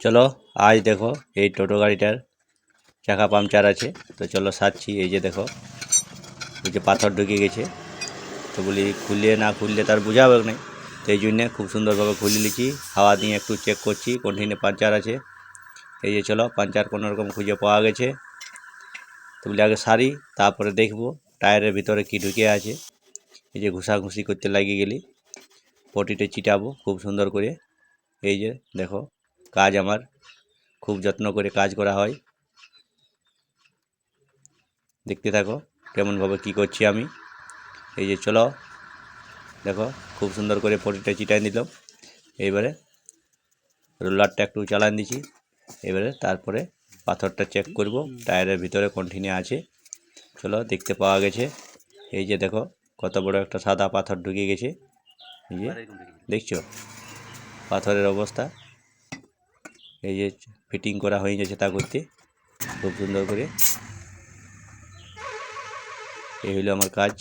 চলো, আজ দেখো এই টোটো গাড়িটার চাকা পাংচার আছে। তো চলো সারছি, এই যে দেখো, এই যে পাথর ঢুকে গেছে। তো বলি, খুললে না খুললে তার বোঝাবে না তো এই জন্যে খুব সুন্দরভাবে খুলে নিচ্ছি, হাওয়া দিয়ে একটু চেক করছি কন্টিনিউ পাংচার আছে। এই যে চলো, পাংচার কোনো রকম খুঁজে পাওয়া গেছে। তো বলি, আগে সারি, তারপরে দেখব টায়ারের ভিতরে কি ঢুকে আছে। এই যে ঘুষাঘুষি করতে লাগিয়ে গেলি, পটিতে চিটাবো খুব সুন্দর করে। এই যে দেখো কাজ আমার। খুব যত্ন করে কাজ করা হয়। দেখতে থাকো কেমনভাবে কি করছি আমি। এই যে চলো, দেখো, খুব সুন্দর করে পটিটা চিটাই দিলাম এইবারে রোলারটা একটু চালান দিছি এবারে তারপরে পাথরটা চেক করব, টায়ারের ভিতরে কন্টিনিউ আছে। চলো, দেখতে পাওয়া গেছে। এই যে দেখো, কত বড় একটা সাদা পাথর ঢুকে গেছে। এই যে, দেখছ? পাথরের অবস্থা। এই যে ফিটিং করা হয়ে গেছে তা করতে, খুব সুন্দর করে। এই হলো আমার কাজ।